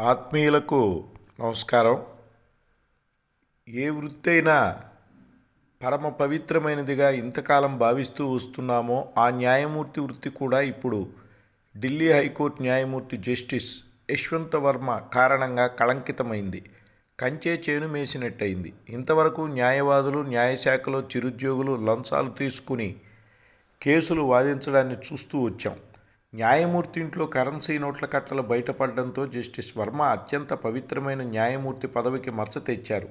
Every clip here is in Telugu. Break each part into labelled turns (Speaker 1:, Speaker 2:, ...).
Speaker 1: ఆత్మీయులకు నమస్కారం. ఏ వృత్తి అయినా పరమ పవిత్రమైనదిగా ఇంతకాలం భావిస్తూ వస్తున్నామో ఆ న్యాయమూర్తి వృత్తి కూడా ఇప్పుడు ఢిల్లీ హైకోర్టు న్యాయమూర్తి జస్టిస్ యశ్వంత వర్మ కారణంగా కళంకితమైంది. కంచే చేను మేసినట్టయింది. ఇంతవరకు న్యాయవాదులు న్యాయశాఖలో చిరుద్యోగులు లంచాలు తీసుకుని కేసులు వాదించడాన్ని చూస్తూ వచ్చాం. న్యాయమూర్తి ఇంట్లో కరెన్సీ నోట్ల కట్టలు బయటపడడంతో జస్టిస్ వర్మ అత్యంత పవిత్రమైన న్యాయమూర్తి పదవికి మచ్చ తెచ్చారు.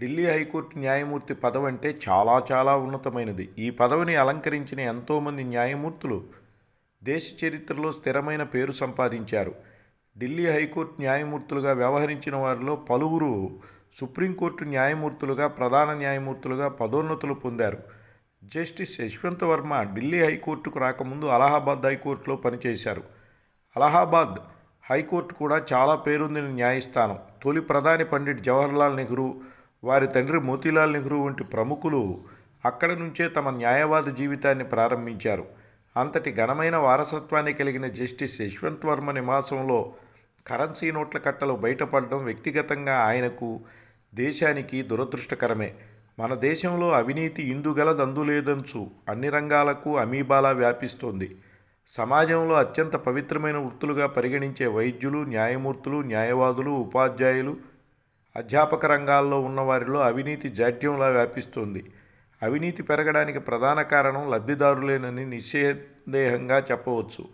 Speaker 1: ఢిల్లీ హైకోర్టు న్యాయమూర్తి పదవి అంటే చాలా చాలా ఉన్నతమైనది. ఈ పదవిని అలంకరించిన ఎంతోమంది న్యాయమూర్తులు దేశ చరిత్రలో స్థిరమైన పేరు సంపాదించారు. ఢిల్లీ హైకోర్టు న్యాయమూర్తులుగా వ్యవహరించిన వారిలో పలువురు సుప్రీంకోర్టు న్యాయమూర్తులుగా ప్రధాన న్యాయమూర్తులుగా పదోన్నతులు పొందారు. జస్టిస్ యశ్వంత్ వర్మ ఢిల్లీ హైకోర్టుకు రాకముందు అలహాబాద్ హైకోర్టులో పనిచేశారు. అలహాబాద్ హైకోర్టు కూడా చాలా పేరొందిన న్యాయస్థానం. తొలి ప్రధాని పండిట్ జవహర్లాల్ నెహ్రూ వారి తండ్రి మోతీలాల్ నెహ్రూ వంటి ప్రముఖులు అక్కడి నుంచే తమ న్యాయవాద జీవితాన్ని ప్రారంభించారు. అంతటి ఘనమైన వారసత్వాన్ని కలిగిన జస్టిస్ యశ్వంత్ వర్మ నివాసంలో కరెన్సీ నోట్ల కట్టలు బయటపడడం వ్యక్తిగతంగా ఆయనకు దేశానికి దురదృష్టకరమే. మన దేశంలో అవినీతి ఇందుగలదందులేదంచు అన్ని రంగాలకు అమీబాలా వ్యాపిస్తోంది. సమాజంలో అత్యంత పవిత్రమైన వృత్తులుగా పరిగణించే వైద్యులు న్యాయమూర్తులు న్యాయవాదులు ఉపాధ్యాయులు అధ్యాపక రంగాల్లో ఉన్నవారిలో అవినీతి జాడ్యంలా వ్యాపిస్తోంది. అవినీతి పెరగడానికి ప్రధాన కారణం లబ్ధిదారులేనని నిస్సందేహంగా చెప్పవచ్చు.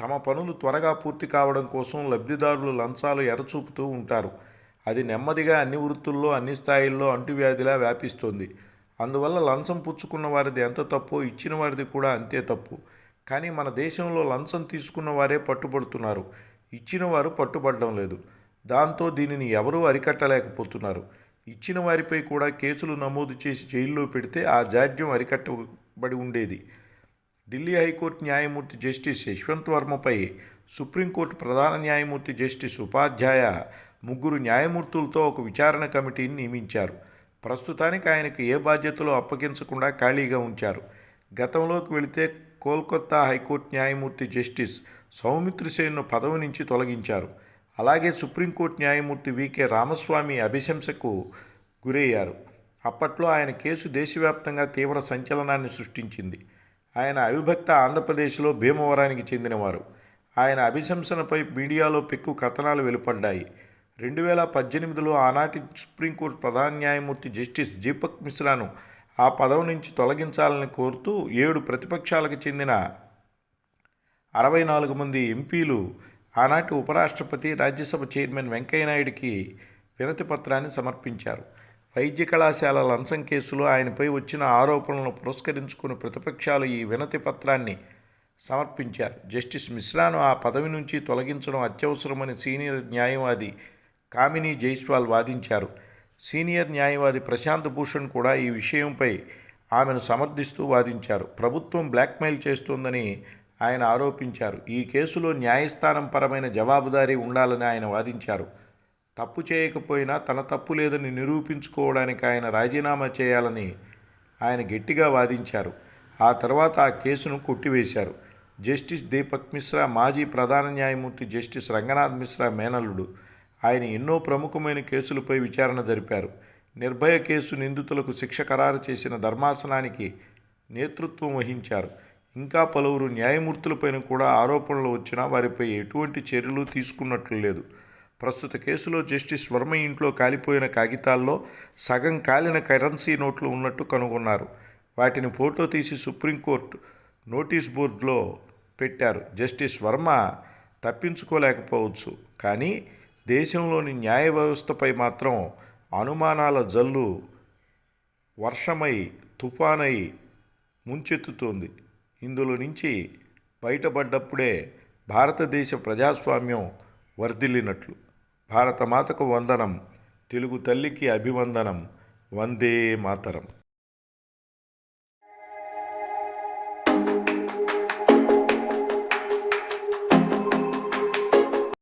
Speaker 1: తమ పనులు త్వరగా పూర్తి కావడం కోసం లబ్ధిదారులు లంచాలు ఎరచూపుతూ ఉంటారు. అది నెమ్మదిగా అన్ని వృత్తుల్లో అన్ని స్థాయిల్లో అంటువ్యాధిలా వ్యాపిస్తుంది. అందువల్ల లంచం పుచ్చుకున్న వారిది ఎంత తప్పో ఇచ్చిన వారిది కూడా అంతే తప్పు. కానీ మన దేశంలో లంచం తీసుకున్న వారే పట్టుబడుతున్నారు. ఇచ్చిన వారు పట్టుబడడం లేదు. దాంతో దీనిని ఎవరూ అరికట్టలేకపోతున్నారు. ఇచ్చిన వారిపై కూడా కేసులు నమోదు చేసి జైల్లో పెడితే ఆ జాడ్యం అరికట్టబడి ఉండేది. ఢిల్లీ హైకోర్టు న్యాయమూర్తి జస్టిస్ యశ్వంత్ వర్మపై సుప్రీంకోర్టు ప్రధాన న్యాయమూర్తి జస్టిస్ ఉపాధ్యాయ ముగ్గురు న్యాయమూర్తులతో ఒక విచారణ కమిటీని నియమించారు. ప్రస్తుతానికి ఆయనకు ఏ బాధ్యతలు అప్పగించకుండా ఖాళీగా ఉంచారు. గతంలోకి వెళితే కోల్కతా హైకోర్టు న్యాయమూర్తి జస్టిస్ సౌమిత్ర సేన్ను పదవి నుంచి తొలగించారు. అలాగే సుప్రీంకోర్టు న్యాయమూర్తి వికే రామస్వామి అభిశంసకు గురయ్యారు. అప్పట్లో ఆయన కేసు దేశవ్యాప్తంగా తీవ్ర సంచలనాన్ని సృష్టించింది. ఆయన అవిభక్త ఆంధ్రప్రదేశ్లో భీమవరానికి చెందినవారు. ఆయన అభిశంసనపై మీడియాలో పెక్కు కథనాలు వెలుపడ్డాయి. రెండు వేల పద్దెనిమిదిలో ఆనాటి సుప్రీంకోర్టు ప్రధాన న్యాయమూర్తి జస్టిస్ దీపక్ మిశ్రాను ఆ పదవి నుంచి తొలగించాలని కోరుతూ ఏడు ప్రతిపక్షాలకు చెందిన అరవై నాలుగు మంది ఎంపీలు ఆనాటి ఉపరాష్ట్రపతి రాజ్యసభ చైర్మన్ వెంకయ్యనాయుడికి వినతి పత్రాన్ని సమర్పించారు. వైద్య కళాశాల లంచం కేసులో ఆయనపై వచ్చిన ఆరోపణలను పురస్కరించుకుని ప్రతిపక్షాలు ఈ వినతి పత్రాన్ని సమర్పించారు. జస్టిస్ మిశ్రాను ఆ పదవి నుంచి తొలగించడం అత్యవసరమని సీనియర్ న్యాయవాది కామినీ జైస్వాల్ వాదించారు. సీనియర్ న్యాయవాది ప్రశాంత్ భూషణ్ కూడా ఈ విషయంపై ఆమెను సమర్థిస్తూ వాదించారు. ప్రభుత్వం బ్లాక్మెయిల్ చేస్తోందని ఆయన ఆరోపించారు. ఈ కేసులో న్యాయస్థానం పరమైన జవాబుదారీ ఉండాలని ఆయన వాదించారు. తప్పు చేయకపోయినా తన తప్పు లేదని నిరూపించుకోవడానికి ఆయన రాజీనామా చేయాలని ఆయన గట్టిగా వాదించారు. ఆ తర్వాత ఆ కేసును కొట్టివేశారు. జస్టిస్ దీపక్ మిశ్రా మాజీ ప్రధాన న్యాయమూర్తి జస్టిస్ రంగనాథ్ మిశ్రా మేనల్లుడు ఆయన ఎన్నో ప్రముఖమైన కేసులపై విచారణ జరిపారు. నిర్భయ కేసు నిందితులకు శిక్ష ఖరారు చేసిన ధర్మాసనానికి నేతృత్వం వహించారు. ఇంకా పలువురు న్యాయమూర్తులపైన కూడా ఆరోపణలు వచ్చినా వారిపై ఎటువంటి చర్యలు తీసుకున్నట్లు లేదు. ప్రస్తుత కేసులో జస్టిస్ వర్మ ఇంట్లో కాలిపోయిన కాగితాల్లో సగం కాలిన కరెన్సీ నోట్లు ఉన్నట్టు కనుగొన్నారు. వాటిని ఫోటో తీసి సుప్రీంకోర్టు నోటీస్ బోర్డులో పెట్టారు. జస్టిస్ వర్మ తప్పించుకోలేకపోవచ్చు. కానీ దేశంలోని న్యాయ వ్యవస్థపై మాత్రం అనుమానాల జల్లు వర్షమై తుఫానై ముంచెత్తుతోంది. ఇందులో నుంచి బయటపడ్డప్పుడే భారతదేశ ప్రజాస్వామ్యం వర్ధిల్లినట్లు. భారతమాతకు వందనం తెలుగు తల్లికి అభివందనం వందే మాతరం.